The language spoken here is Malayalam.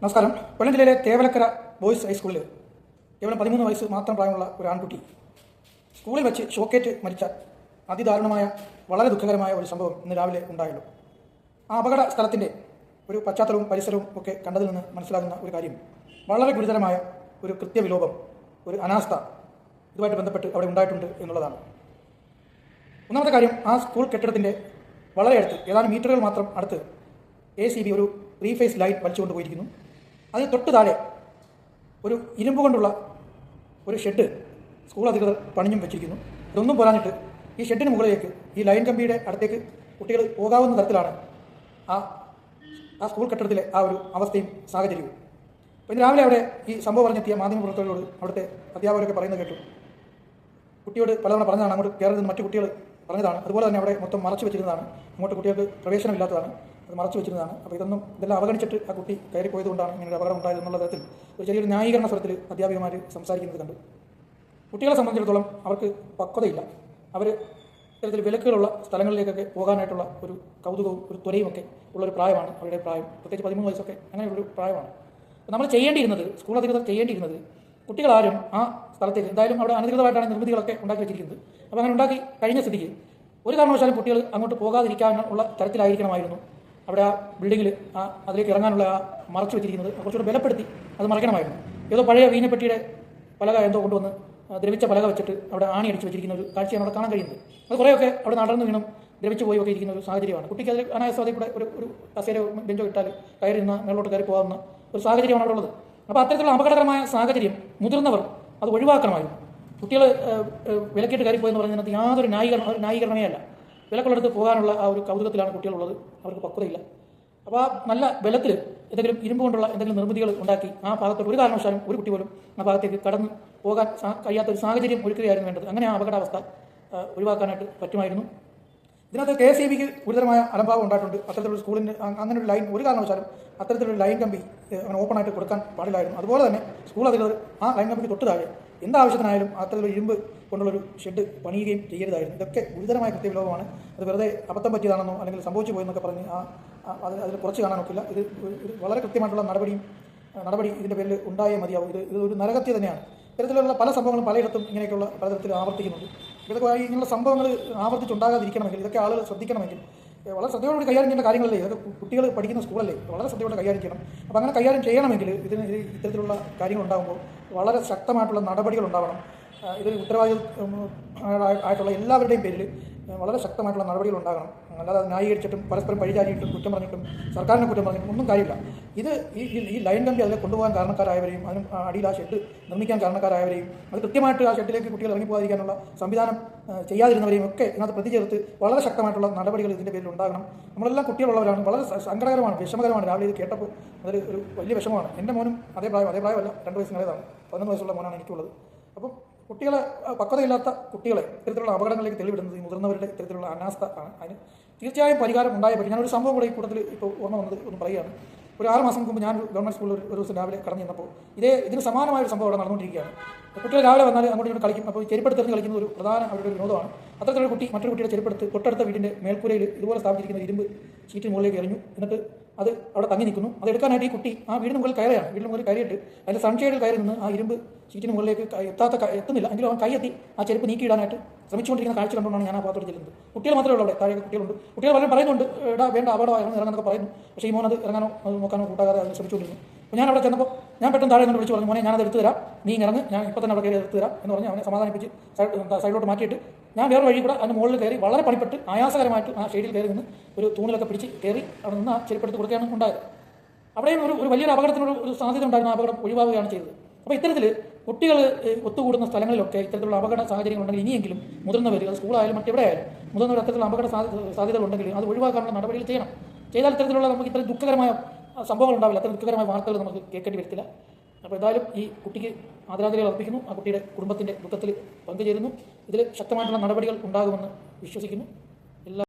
നമസ്കാരം. കൊല്ലം ജില്ലയിലെ തേവലക്കര ബോയ്സ് ഹൈസ്കൂളിൽ കേവലം പതിമൂന്ന് വയസ്സ് മാത്രം പ്രായമുള്ള ഒരു ആൺകുട്ടി സ്കൂളിൽ വെച്ച് ഷോക്കേറ്റ് മരിച്ച അതിദാരുണമായ വളരെ ദുഃഖകരമായ ഒരു സംഭവം ഇന്ന് രാവിലെ ഉണ്ടായുള്ളൂ ആ അപകട സ്ഥലത്തിന്റെ ഒരു പശ്ചാത്തലവും പരിസരവും ഒക്കെ കണ്ടതിൽ നിന്ന് മനസ്സിലാകുന്ന ഒരു കാര്യം. വളരെ ഗുരുതരമായ ഒരു കൃത്യവിലോപം ഒരു അനാസ്ഥ ഇതുമായിട്ട് ബന്ധപ്പെട്ട് അവിടെ ഉണ്ടായിട്ടുണ്ട് എന്നുള്ളതാണ്. ഒന്നാമത്തെ കാര്യം ആ സ്കൂൾ കെട്ടിടത്തിന്റെ വളരെ അടുത്ത് ഏതാനും മീറ്ററുകൾ മാത്രം അടുത്ത് എ സി ബി ഒരു റീഫേസ് ലൈറ്റ് വലിച്ചുകൊണ്ട് പോയിരിക്കുന്നു. അതിന് തൊട്ട് താഴെ ഒരു ഇരുമ്പ് കൊണ്ടുള്ള ഒരു ഷെഡ് സ്കൂൾ അധികൃതർ പണിഞ്ഞും വെച്ചിരിക്കുന്നു. ഇതൊന്നും പോരാഞ്ഞിട്ട് ഈ ഷെഡിന് മുകളിലേക്ക് ഈ ലൈൻ കമ്പിയുടെ അടുത്തേക്ക് കുട്ടികൾ പോകാവുന്ന തരത്തിലാണ് ആ ആ സ്കൂൾ കെട്ടിടത്തിലെ ആ ഒരു അവസ്ഥയും സാഹചര്യവും. അപ്പോൾ ഇന്ന് രാവിലെ അവിടെ ഈ സംഭവം പറഞ്ഞെത്തിയ മാധ്യമപ്രവർത്തകരോട് അവിടുത്തെ അധ്യാപകരൊക്കെ പറയുന്നത് കേട്ടു. കുട്ടിയോട് പലതവണ പറഞ്ഞതാണ് അങ്ങോട്ട് കയറുന്നത് മറ്റു കുട്ടികൾ പറഞ്ഞതാണ്. അതുപോലെ തന്നെ അവിടെ മൊത്തം മറച്ചു വെച്ചിരുന്നതാണ്. അങ്ങോട്ട് കുട്ടികൾക്ക് പ്രവേശനമില്ലാത്തതാണ്. അത് മറച്ചു വെച്ചിരുന്നതാണ്. അപ്പോൾ ഇതൊന്നും ഇതെല്ലാം അവഗണിച്ചിട്ട് ആ കുട്ടി കയറി പോയതുകൊണ്ടാണ് ഇങ്ങനെ ഒരു അപകടം ഉണ്ടായത് എന്നുള്ള തരത്തിൽ ഒരു ചെറിയൊരു ന്യായീകരണ സ്വരത്തിൽ അധ്യാപികമാർ സംസാരിക്കുന്നത് കണ്ടു. കുട്ടികളെ സംബന്ധിച്ചിടത്തോളം അവർക്ക് പക്വതയില്ല. അവർ ഇത്തരത്തിൽ വിലക്കുകളുള്ള സ്ഥലങ്ങളിലേക്കൊക്കെ പോകാനായിട്ടുള്ള ഒരു കൗതുകവും ഒരു ത്വരയും ഒക്കെ ഉള്ളൊരു പ്രായമാണ് അവരുടെ പ്രായം. പ്രത്യേകിച്ച് പതിമൂന്ന് വയസ്സൊക്കെ അങ്ങനെയുള്ളൊരു പ്രായമാണ്. നമ്മൾ ചെയ്യേണ്ടിയിരുന്നത് സ്കൂൾ അധികൃതർ ചെയ്യേണ്ടിയിരുന്നത് കുട്ടികളാരും ആ സ്ഥലത്തിൽ എന്തായാലും അവിടെ അനധികൃതമായിട്ടാണ് നിർമ്മിതികളൊക്കെ ഉണ്ടാക്കി വെച്ചിരിക്കുന്നത്. അപ്പോൾ അങ്ങനെ ഉണ്ടാക്കി കഴിഞ്ഞ സ്ഥിതിക്ക് ഒരു കാരണവശാലും കുട്ടികൾ അങ്ങോട്ട് പോകാതിരിക്കാനുള്ള തരത്തിലായിരിക്കണമായിരുന്നു. അവിടെ ആ ബിൽഡിങ്ങിൽ ആ അതിലേക്ക് ഇറങ്ങാനുള്ള ആ മറച്ചു വെച്ചിരിക്കുന്നത് കുറച്ചുകൂടെ ബലപ്പെടുത്തി അത് മറയ്ക്കണമായിരുന്നു. ഏതോ പഴയ വീനപ്പെട്ടിയുടെ പലക എന്തോ കൊണ്ടുവന്ന് ദ്രവിച്ച പലക വെച്ചിട്ട് അവിടെ ആണി അടിച്ച് വെച്ചിരിക്കുന്ന ഒരു കാഴ്ചയാണ് അവിടെ കാണാൻ കഴിയുന്നത്. അത് കുറേയൊക്കെ അവിടെ നടന്നു വീണും ദ്രവിച്ചു പോയി ഒക്കെ ഇരിക്കുന്ന ഒരു സാഹചര്യമാണ്. കുട്ടിക്ക് അതിൽ അനായാസത്തിൽ കൂടെ ഒരു ഒരു കസേരയോ ബെഞ്ചോ ഇട്ടാൽ കയറി നിന്ന് മേളോട്ട് കയറി പോകാവുന്ന ഒരു സാഹചര്യമാണ് അവിടെ ഉള്ളത്. അപ്പോൾ അത്തരത്തിലുള്ള അപകടകരമായ സാഹചര്യം മുതിർന്നവർ അത് ഒഴിവാക്കണമായിരുന്നു. കുട്ടികൾ വിലക്കിട്ട് കയറിപ്പോയെന്ന് പറഞ്ഞതിനകത്ത് യാതൊരു ന്യായീകരണം ന്യായീകരണമേ അല്ല. വിലക്കുള്ളടത്ത് പോകാനുള്ള ആ ഒരു കൗതുകത്തിലാണ് കുട്ടികളുള്ളത്. അവർക്ക് പക്വതയില്ല. അപ്പോൾ ആ നല്ല ബലത്തിൽ എന്തെങ്കിലും ഇരുമ്പ് കൊണ്ടുള്ള എന്തെങ്കിലും നിർമ്മിതികൾ ഉണ്ടാക്കി ആ ഭാഗത്തോട്ട് ഒരു കാരണവശാലും ഒരു കുട്ടി പോലും ആ ഭാഗത്തേക്ക് കടന്ന് പോകാൻ കഴിയാത്ത ഒരു സാഹചര്യം ഒരുക്കുകയായിരുന്നു വേണ്ടത്. അങ്ങനെ ആ അപകടാവസ്ഥ ഒഴിവാക്കാനായിട്ട് പറ്റുമായിരുന്നു. ഇതിനകത്ത് കെ എസ് ഇ ബിക്ക് ഗുരുതരമായ അലംഭാവം ഉണ്ടായിട്ടുണ്ട്. അത്തരത്തിലുള്ള സ്കൂളിന് അ- അങ്ങനെ ഒരു ലൈൻ ഒരു കാരണവശാലും അത്തരത്തിലൊരു ലൈൻ കമ്പി അങ്ങനെ ഓപ്പൺ ആയിട്ട് കൊടുക്കാൻ പാടില്ലായിരുന്നു. അതുപോലെ തന്നെ സ്കൂൾ അധികൃതർ ആ ലൈൻ കമ്പിക്ക് തൊട്ട് താഴെ എന്താവശ്യത്തിനായാലും അത്തരത്തിലൊരു ഇരുമ്പ് കൊണ്ടുള്ളൊരു ഷെഡ് പണിയുകയും ചെയ്യരുതായിരുന്നു. ഇതൊക്കെ ഗുരുതരമായ കൃത്യവിലോപമാണ്. അത് വെറുതെ അബദ്ധം പറ്റിയതാണെന്നോ അല്ലെങ്കിൽ സംഭവിച്ചു പോയെന്നൊക്കെ പറഞ്ഞ് ആ അത് അതിൽ കുറച്ച് കാണാൻ ഒക്കില്ല ഇത് വളരെ കൃത്യമായിട്ടുള്ള നടപടിയും നടപടി ഇതിന്റെ പേരിൽ ഉണ്ടായേ മതിയാവും. ഇത് ഇത് ഒരു നരകത്തി തന്നെയാണ്. ഇത്തരത്തിലുള്ള പല സംഭവങ്ങളും പലയിടത്തും ഇങ്ങനെയൊക്കെയുള്ള പലതരത്തിൽ ആവർത്തിക്കുന്നുണ്ട്. ഇതൊക്കെ ഇങ്ങനെയുള്ള സംഭവങ്ങൾ ആവർത്തിച്ചുണ്ടാകാതിരിക്കണമെങ്കിൽ ഇതൊക്കെ ആളുകൾ ശ്രദ്ധിക്കണമെങ്കിൽ വളരെ ശ്രദ്ധയോടുകൂടി കൈകാര്യം ചെയ്യേണ്ട കാര്യങ്ങളല്ലേ? അത് കുട്ടികൾ പഠിക്കുന്ന സ്കൂളല്ലേ? വളരെ ശ്രദ്ധയോടെ കൈകാര്യം ചെയ്യണം. അപ്പോൾ അങ്ങനെ കൈകാര്യം ചെയ്യണമെങ്കിൽ ഇതിന് ഇത് ഇത്തരത്തിലുള്ള കാര്യങ്ങൾ ഉണ്ടാകുമ്പോൾ വളരെ ശക്തമായിട്ടുള്ള നടപടികൾ ഉണ്ടാവണം. ഇതിൽ ഉത്തരവാദിത്വം ആയിട്ടുള്ള എല്ലാവരുടെയും പേരിൽ വളരെ ശക്തമായിട്ടുള്ള നടപടികൾ ഉണ്ടാകണം. അല്ലാതെ ന്യായീകരിച്ചിട്ടും പരസ്പരം പഴിചാരിയിട്ടും കുറ്റം പറഞ്ഞിട്ടും സർക്കാരിനെ കുറ്റം പറഞ്ഞിട്ടും ഒന്നും കാര്യമില്ല. ഇത് ഈ ഈ- ലൈൻ കമ്പി അതിനെ കൊണ്ടുപോകാൻ കാരണക്കാരായവരെയും അതിന് അടിയിൽ ആ ഷെഡ് നിർമ്മിക്കാൻ കാരണക്കാരായവരെയും അത് കൃത്യമായിട്ട് ആ ഷെഡിലേക്ക് കുട്ടികൾ ഇറങ്ങിപ്പോകാതിരിക്കാനുള്ള സംവിധാനം ചെയ്യാതിരുന്നവരെയും ഒക്കെ ഇതിനകത്ത് പ്രതിചേർത്ത് വളരെ ശക്തമായിട്ടുള്ള നടപടികൾ ഇതിന്റെ പേരിൽ ഉണ്ടാകണം. നമ്മളെല്ലാം കുട്ടികളുള്ളവരാണ്. വളരെ സങ്കടകരമാണ് വിഷമകരമാണ്. രാവിലെ ഇത് കേട്ടപ്പോൾ അതൊരു ഒരു വലിയ വിഷമമാണ്. എന്റെ മോനും അതേ പ്രായം അതേ പ്രായമല്ല. രണ്ട് വയസ്സിനേതാണ് പതിനൊന്ന് വയസ്സുള്ള മോനാണ് എനിക്കുള്ളത്. കുട്ടികളെ പക്വതയില്ലാത്ത കുട്ടികളെ ഇത്തരത്തിലുള്ള അപകടങ്ങളിലേക്ക് തെളിവിടുന്നത് മുതിർന്നവരുടെ ഇത്തരത്തിലുള്ള അനാസ്ഥ ആണ് അതിന് തീർച്ചയായും പരിഹാരം ഉണ്ടായേ പറ്റും. ഞാനൊരു സംഭവം കൂടെ ഈ കൂട്ടത്തിൽ ഇപ്പോൾ ഓർമ്മ വന്നത് ഒന്ന് പറയുകയാണ്. ഒരു ആറ് മാസം മുമ്പ് ഞാൻ ഗവൺമെന്റ് സ്കൂളിൽ ഒരു ദിവസം രാവിലെ കടന്നു ചെന്നപ്പോൾ ഇതേ ഇതിന് സമാനമായ ഒരു സംഭവം അവിടെ നടന്നുകൊണ്ടിരിക്കുകയാണ്. കുട്ടികൾ രാവിലെ വന്നാൽ അങ്ങോട്ട് ഇങ്ങോട്ട് കളിക്കും. അപ്പോൾ ചെരുപ്പെടുത്തെറിഞ്ഞ് കളിക്കുന്ന ഒരു പ്രധാന അവരുടെ ഒരു വിനോദമാണ്. അത്തരത്തിലൊരു കുട്ടി മറ്റൊരു കുട്ടിയുടെ ചെരുപ്പെടുത്ത് തൊട്ടടുത്ത വീടിന്റെ മേൽക്കൂരയിൽ ഇതുപോലെ സ്ഥാപിച്ചിരിക്കുന്ന ഇരുമ്പ് ഷീറ്റിന് മുകളിലേക്ക് എറിഞ്ഞു. എന്നിട്ട് അത് അവിടെ തങ്ങി നിൽക്കുന്നു. അത് എടുക്കാനായിട്ട് ഈ കുട്ടി ആ വീടിന് മുകളിൽ കയറുകയാണ്. വീടിന് മുകളിൽ കയറിയിട്ട് അതിന്റെ സൺഷെയ്ഡിൽ കയറി നിന്ന് ആ ഇരുമ്പ് ചീറ്റിന് മുകളിലേക്ക് എത്താത്ത എത്തുന്നില്ല. എങ്കിലും അവൻ കൈയെത്തി ആ ചെരുപ്പ് നീക്കിയിടാനായിട്ട് ശ്രമിച്ചുകൊണ്ടിരിക്കുന്ന കാഴ്ച കണ്ടുകൊണ്ടാണ് ഞാൻ ആ ഭാഗത്തോട്ട് ചെല്ലുന്നത്. കുട്ടികൾ മാത്രമേ ഉള്ളൂ അവിടെ. താഴെ കുട്ടികളുണ്ട്. കുട്ടികൾ പലരും പറയുന്നുണ്ട് എടാ വേണ്ട അപകടമായിരുന്നു ഇറങ്ങാനൊക്കെ പറയുന്നു. പക്ഷേ ഈ മോൻ അത് ഇറങ്ങാനോ നോക്കാനോ കൂട്ടാകാതെ അതിന് ശ്രമിച്ചുകൊണ്ടിരുന്നു. ഞാൻ അവിടെ ചെന്നപ്പോൾ ഞാൻ പെട്ടെന്ന് താഴെ നിന്ന് വിളിച്ച് പറഞ്ഞു മോനെ ഞാനത് എടുത്തു തരാം. നീ ഇറങ്ങ്. ഞാൻ ഇപ്പോൾ തന്നെ അവിടെ കയറി എടുത്തു തരാം. എന്ന് പറഞ്ഞ് അവനെ സമാധാനിപ്പിച്ച് സൈഡ് സൈഡിലോട്ട് മാറ്റിയിട്ട് ഞാൻ വേറെ വഴി കൂടെ അതിന് മുകളിൽ കയറി വളരെ പണിപ്പെട്ട് ആയാസകരമായിട്ട് ആ ഷെയ്ഡിൽ കയറി നിന്ന് ഒരു തൂണിലൊക്കെ പിടിച്ച് കയറി അവിടെ നിന്ന് ആ ചെരുപ്പെടുത്ത് കൊടുക്കുകയാണ് ഉണ്ടായത്. അവിടെയും ഒരു ഒരു വലിയൊരു അപകടത്തിനൊരു ഒരു സാധ്യത ഉണ്ടായിരുന്ന അപകടം ഒഴിവാകുകയാണ് ചെയ്തത്. അപ്പോൾ ഇത്തരത്തിൽ കുട്ടികൾ ഒത്തുകൂടുന്ന സ്ഥലങ്ങളിലൊക്കെ ഇത്തരത്തിലുള്ള അപകട സാഹചര്യങ്ങൾ ഉണ്ടെങ്കിൽ ഇനിയെങ്കിലും മുതിർന്നവർ അത് സ്കൂളായാലും മറ്റെവിടെയായാലും മുതിർന്നവർ അത്തരത്തിലുള്ള അപകട സാധ്യതകളുണ്ടെങ്കിൽ അത് ഒഴിവാക്കാനുള്ള നടപടികൾ ചെയ്യണം. ചെയ്താൽ ഇത്തരത്തിലുള്ള നമുക്ക് ഇത്ര ദുഃഖകരമായ സംഭവങ്ങൾ ഉണ്ടാവില്ല അത്ര ദുഃഖകരമായ വാർത്തകൾ നമുക്ക് കേൾക്കേണ്ടി വരത്തില്ല. അപ്പോൾ എന്തായാലും ഈ കുട്ടിക്ക് ആദരാഞ്ജലികൾ അർപ്പിക്കുന്നു. ആ കുട്ടിയുടെ കുടുംബത്തിന്റെ ദുഃഖത്തിൽ പങ്കുചേരുന്നു. ഇതിൽ ശക്തമായിട്ടുള്ള നടപടികൾ ഉണ്ടാകുമെന്ന് വിശ്വസിക്കുന്നു.